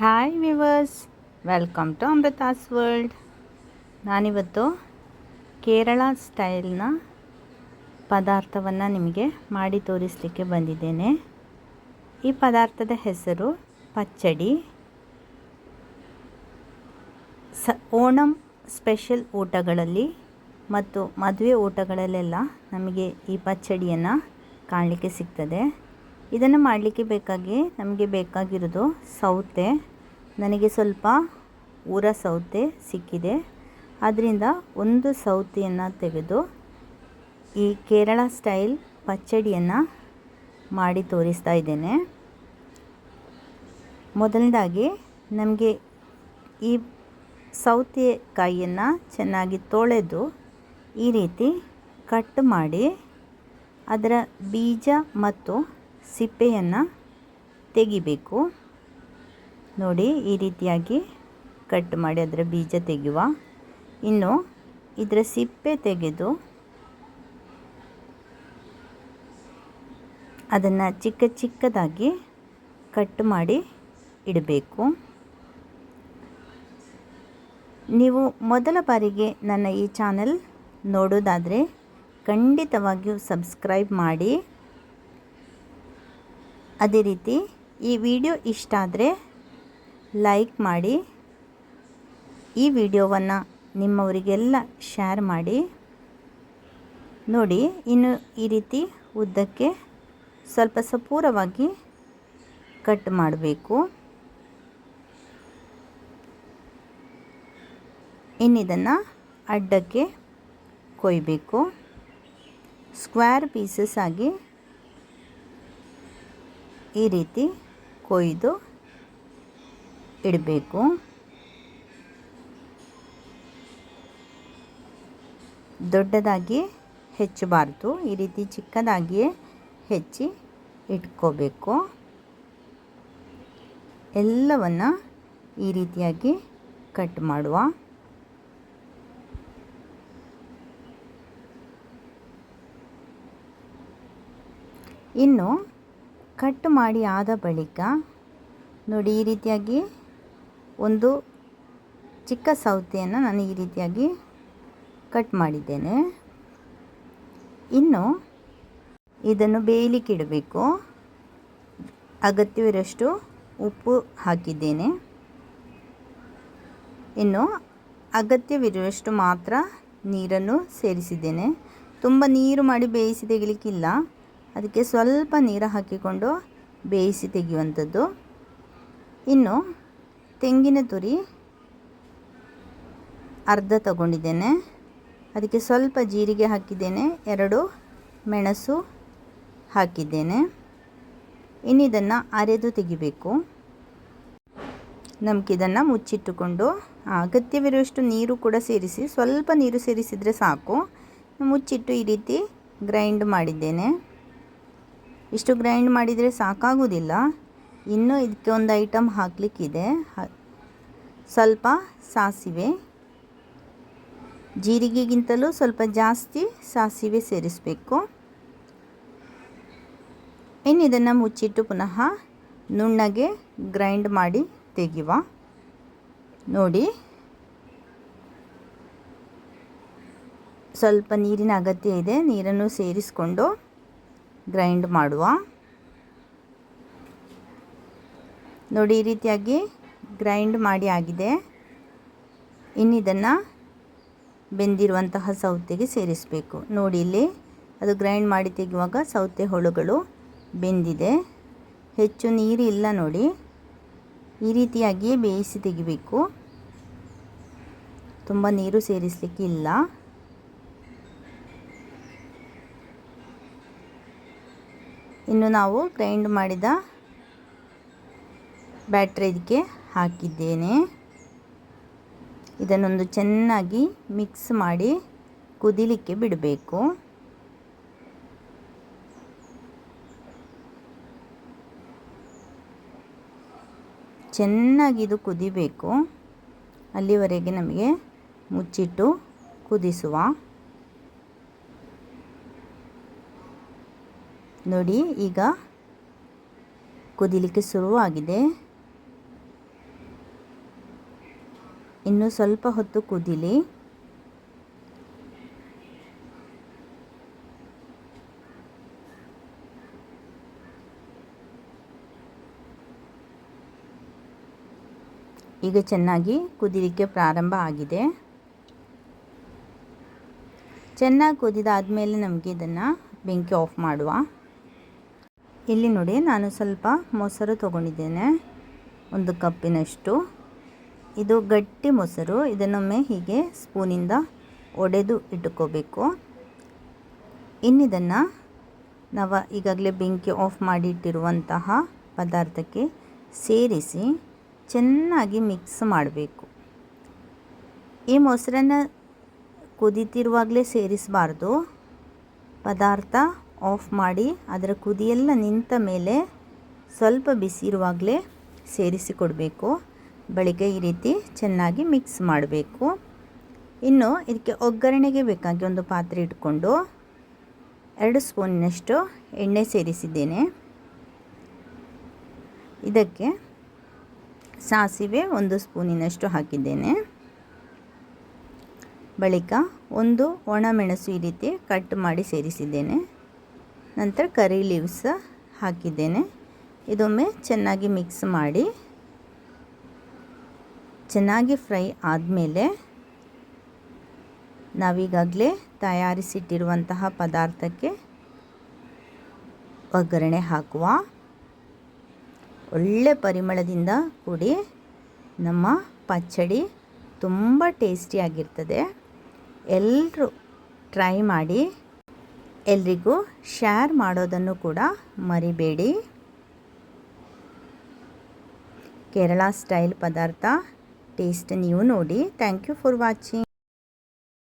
Hi viewers welcome to Amrutha's world ನಾನಿವತ್ತು ಕೇರಳ ಸ್ಟೈಲ್ನ ಪದಾರ್ಥವನ್ನು ನಿಮಗೆ ಮಾಡಿ ತೋರಿಸಲಿಕ್ಕೆ ಬಂದಿದ್ದೇನೆ. ಈ ಪದಾರ್ಥದ ಹೆಸರು ಪಚ್ಚಡಿ. ಸ, ಓಣಂ ಸ್ಪೆಷಲ್ ಊಟಗಳಲ್ಲಿ ಮತ್ತು ಮದುವೆ ಊಟಗಳಲ್ಲೆಲ್ಲ ನಮಗೆ ಈ ಪಚ್ಚಡಿಯನ್ನು ಕಾಣಲಿಕ್ಕೆ ಸಿಗ್ತದೆ. ಇದನ್ನು ಮಾಡಲಿಕ್ಕೆ ಬೇಕಾಗಿ ನಮಗೆ ಬೇಕಾಗಿರೋದು ಸೌತೆ. ನನಗೆ ಸ್ವಲ್ಪ ಊರ ಸೌತೆ ಸಿಕ್ಕಿದೆ. ಅದರಿಂದ ಒಂದು ಸೌತೆಯನ್ನು ತೆಗೆದು ಈ ಕೇರಳ ಸ್ಟೈಲ್ ಪಚ್ಚಡಿಯನ್ನು ಮಾಡಿ ತೋರಿಸ್ತಾ ಇದ್ದೇನೆ. ಮೊದಲನೇದಾಗಿ ನಮಗೆ ಈ ಸೌತೆಕಾಯಿಯನ್ನು ಚೆನ್ನಾಗಿ ತೊಳೆದು ಈ ರೀತಿ ಕಟ್ ಮಾಡಿ ಅದರ ಬೀಜ ಮತ್ತು ಸಿಪ್ಪೆಯನ್ನು ತೆಗಿಬೇಕು. ನೋಡಿ, ಈ ರೀತಿಯಾಗಿ ಕಟ್ ಮಾಡಿ ಅದರ ಬೀಜ ತೆಗೆಯುವ. ಇನ್ನು ಇದರ ಸಿಪ್ಪೆ ತೆಗೆದು ಅದನ್ನು ಚಿಕ್ಕ ಚಿಕ್ಕದಾಗಿ ಕಟ್ ಮಾಡಿ ಇಡಬೇಕು. ನೀವು ಮೊದಲ ಬಾರಿಗೆ ನನ್ನ ಈ ಚಾನಲ್ ನೋಡೋದಾದರೆ ಖಂಡಿತವಾಗಿಯೂ ಸಬ್ಸ್ಕ್ರೈಬ್ ಮಾಡಿ. ಅದೇ ರೀತಿ ಈ ವಿಡಿಯೋ ಇಷ್ಟ ಆದರೆ ಲೈಕ್ ಮಾಡಿ, ಈ ವಿಡಿಯೋವನ್ನು ನಿಮ್ಮವರಿಗೆಲ್ಲ ಶೇರ್ ಮಾಡಿ. ನೋಡಿ, ಇನ್ನು ಈ ರೀತಿ ಉದ್ದಕ್ಕೆ ಸ್ವಲ್ಪ ಸಪೂರವಾಗಿ ಕಟ್ ಮಾಡಬೇಕು. ಇನ್ನಿದನ್ನು ಅಡ್ಡಕ್ಕೆ ಕೊಯ್ಬೇಕು. ಸ್ಕ್ವೇರ್ ಪೀಸಸ್ ಆಗಿ ಈ ರೀತಿ ಕೊಯ್ದು ಇಡಬೇಕು. ದೊಡ್ಡದಾಗಿ ಹೆಚ್ಚಬಾರ್ದು, ಈ ರೀತಿ ಚಿಕ್ಕದಾಗಿಯೇ ಹೆಚ್ಚಿ ಇಟ್ಕೋಬೇಕು. ಎಲ್ಲವನ್ನು ಈ ರೀತಿಯಾಗಿ ಕಟ್ ಮಾಡುವ. ಇನ್ನು ಕಟ್ ಮಾಡಿ ಆದ ಬಳಿಕ ನೋಡಿ ಈ ರೀತಿಯಾಗಿ ಒಂದು ಚಿಕ್ಕ ಸೌತೆಯನ್ನು ನಾನು ಈ ರೀತಿಯಾಗಿ ಕಟ್ ಮಾಡಿದ್ದೇನೆ. ಇನ್ನು ಇದನ್ನು ಬೇಯಲಿಕ್ಕೆ ಇಡಬೇಕು. ಅಗತ್ಯವಿರಷ್ಟು ಉಪ್ಪು ಹಾಕಿದ್ದೇನೆ. ಇನ್ನು ಅಗತ್ಯವಿರುವಷ್ಟು ಮಾತ್ರ ನೀರನ್ನು ಸೇರಿಸಿದ್ದೇನೆ. ತುಂಬ ನೀರು ಮಾಡಿ ಬೇಯಿಸಿ ತೆಗಿಲಿಕ್ಕಿಲ್ಲ. ಅದಕ್ಕೆ ಸ್ವಲ್ಪ ನೀರು ಹಾಕಿಕೊಂಡು ಬೇಯಿಸಿ ತೆಗೆಯುವಂಥದ್ದು. ಇನ್ನು ತೆಂಗಿನ ತುರಿ ಅರ್ಧ ತಗೊಂಡಿದ್ದೇನೆ. ಅದಕ್ಕೆ ಸ್ವಲ್ಪ ಜೀರಿಗೆ ಹಾಕಿದ್ದೇನೆ, ಎರಡು ಮೆಣಸು ಹಾಕಿದ್ದೇನೆ. ಇನ್ನು ಇದನ್ನು ಅರೆದು ತೆಗಿಬೇಕು. ನಮಗಿದನ್ನು ಮುಚ್ಚಿಟ್ಟುಕೊಂಡು ಅಗತ್ಯವಿರುವಷ್ಟು ನೀರು ಕೂಡ ಸೇರಿಸಿ, ಸ್ವಲ್ಪ ನೀರು ಸೇರಿಸಿದರೆ ಸಾಕು. ಮುಚ್ಚಿಟ್ಟು ಈ ರೀತಿ ಗ್ರೈಂಡ್ ಮಾಡಿದ್ದೇನೆ. ಇಷ್ಟು ಗ್ರೈಂಡ್ ಮಾಡಿದರೆ ಸಾಕಾಗೋದಿಲ್ಲ. ಇನ್ನೂ ಇದಕ್ಕೆ ಒಂದು ಐಟಮ್ ಹಾಕಲಿಕ್ಕಿದೆ. ಸ್ವಲ್ಪ ಸಾಸಿವೆ. ಜೀರಿಗೆಗಿಂತಲೂ ಸ್ವಲ್ಪ ಜಾಸ್ತಿ ಸಾಸಿವೆ ಸೇರಿಸಬೇಕು. ಇನ್ನು ಇದನ್ನು ಮುಚ್ಚಿಟ್ಟು ಪುನಃ ನುಣ್ಣಗೆ ಗ್ರೈಂಡ್ ಮಾಡಿ ತೆಗೆಯುವ. ನೋಡಿ. ಸ್ವಲ್ಪ ನೀರಿನ ಅಗತ್ಯ ಇದೆ. ನೀರನ್ನು ಸೇರಿಸಿಕೊಂಡು ಗ್ರೈಂಡ್ ಮಾಡುವ. ನೋಡಿ, ಈ ರೀತಿಯಾಗಿ ಗ್ರೈಂಡ್ ಮಾಡಿ ಆಗಿದೆ. ಇನ್ನಿದನ್ನು ಬೆಂದಿರುವಂತಹ ಸೌತೆಗೆ ಸೇರಿಸಬೇಕು. ನೋಡಿ, ಇಲ್ಲಿ ಅದು ಗ್ರೈಂಡ್ ಮಾಡಿ ತೆಗೆಯುವಾಗ ಸೌತೆ ಹೊಳುಗಳು ಬೆಂದಿದೆ. ಹೆಚ್ಚು ನೀರು ಇಲ್ಲ ನೋಡಿ. ಈ ರೀತಿಯಾಗಿಯೇ ಬೇಯಿಸಿ ತೆಗಿಬೇಕು. ತುಂಬ ನೀರು ಸೇರಿಸಲಿಕ್ಕೆ ಇಲ್ಲ. ಇನ್ನು ನಾವು ಗ್ರೈಂಡ್ ಮಾಡಿದ ಬ್ಯಾಟ್ರಿ ಇದಕ್ಕೆ ಹಾಕಿದ್ದೇನೆ. ಇದನ್ನೊಂದು ಚೆನ್ನಾಗಿ ಮಿಕ್ಸ್ ಮಾಡಿ ಕುದಿಲಿಕ್ಕೆ ಬಿಡಬೇಕು. ಚೆನ್ನಾಗಿ ಇದು ಕುದಿಬೇಕು. ಅಲ್ಲಿವರೆಗೆ ನಮಗೆ ಮುಚ್ಚಿಟ್ಟು ಕುದಿಸುವ. ನೋಡಿ, ಈಗ ಕುದಿಲಿಕ್ಕೆ ಶುರುವಾಗಿದೆ. ಇನ್ನು ಸ್ವಲ್ಪ ಹೊತ್ತು ಕುದಿಲಿ. ಈಗ ಚೆನ್ನಾಗಿ ಕುದಿಲಿಕ್ಕೆ ಪ್ರಾರಂಭ ಆಗಿದೆ. ಚೆನ್ನಾಗಿ ಕುದಿದಾದಮೇಲೆ ನಮಗೆ ಇದನ್ನು ಬೆಂಕಿ ಆಫ್ ಮಾಡುವ. ಇಲ್ಲಿ ನೋಡಿ ನಾನು ಸ್ವಲ್ಪ ಮೊಸರು ತೊಗೊಂಡಿದ್ದೇನೆ. ಒಂದು ಕಪ್ಪಿನಷ್ಟು. ಇದು ಗಟ್ಟಿ ಮೊಸರು. ಇದನ್ನೊಮ್ಮೆ ಹೀಗೆ ಸ್ಪೂನಿಂದ ಒಡೆದು ಇಟ್ಟುಕೋಬೇಕು ಇನ್ನಿದನ್ನು ನಾವು ಈಗಾಗಲೇ ಬೆಂಕಿ ಆಫ್ ಮಾಡಿ ಇಟ್ಟಿರುವಂತಹ ಪದಾರ್ಥಕ್ಕೆ ಸೇರಿಸಿ ಚೆನ್ನಾಗಿ ಮಿಕ್ಸ್ ಮಾಡಬೇಕು. ಈ ಮೊಸರನ್ನು ಕುದಿತಿರುವಾಗಲೇ ಸೇರಿಸಬಾರ್ದು. ಪದಾರ್ಥ ಆಫ್ ಮಾಡಿ ಅದರ ಕುದಿಯೆಲ್ಲ ನಿಂತ ಮೇಲೆ ಸ್ವಲ್ಪ ಬಿಸಿ ಇರುವಾಗಲೇ ಸೇರಿಸಿ ಕೊಡಬೇಕು ಬಳಿಕ ಈ ರೀತಿ ಚೆನ್ನಾಗಿ ಮಿಕ್ಸ್ ಮಾಡಬೇಕು. ಇನ್ನು ಇದಕ್ಕೆ ಒಗ್ಗರಣೆಗೆ ಬೇಕಾಗಿ ಒಂದು ಪಾತ್ರೆ ಇಟ್ಕೊಂಡು ಎರಡು ಸ್ಪೂನಿನಷ್ಟು ಎಣ್ಣೆ ಸೇರಿಸಿದ್ದೇನೆ. ಇದಕ್ಕೆ ಸಾಸಿವೆ ಒಂದು ಸ್ಪೂನಿನಷ್ಟು ಹಾಕಿದ್ದೇನೆ. ಬಳಿಕ ಒಂದು ಒಣಮೆಣಸು ಈ ರೀತಿ ಕಟ್ ಮಾಡಿ ಸೇರಿಸಿದ್ದೇನೆ. ನಂತರ ಕರಿ ಲೀವ್ಸ್ ಹಾಕಿದ್ದೇನೆ. ಇದೊಮ್ಮೆ ಚೆನ್ನಾಗಿ ಮಿಕ್ಸ್ ಮಾಡಿ, ಚೆನ್ನಾಗಿ ಫ್ರೈ ಆದಮೇಲೆ ನಾವೀಗಾಗಲೇ ತಯಾರಿಸಿಟ್ಟಿರುವಂತಹ ಪದಾರ್ಥಕ್ಕೆ ಒಗ್ಗರಣೆ ಹಾಕುವ ಒಳ್ಳೆ ಪರಿಮಳದಿಂದ ಕೂಡಿ ನಮ್ಮ ಪಚ್ಚಡಿ ತುಂಬ ಟೇಸ್ಟಿಯಾಗಿರ್ತದೆ ಎಲ್ಲರೂ ಟ್ರೈ ಮಾಡಿ ಎಲ್ರಿಗೂ ಶೇರ್ ಮಾಡೋದನ್ನು ಕೂಡ ಮರಿಬೇಡಿ. ಕೇರಳ ಸ್ಟೈಲ್ ಪದಾರ್ಥ ಟೇಸ್ಟ್ ನೀವು ನೋಡಿ. Thank you for watching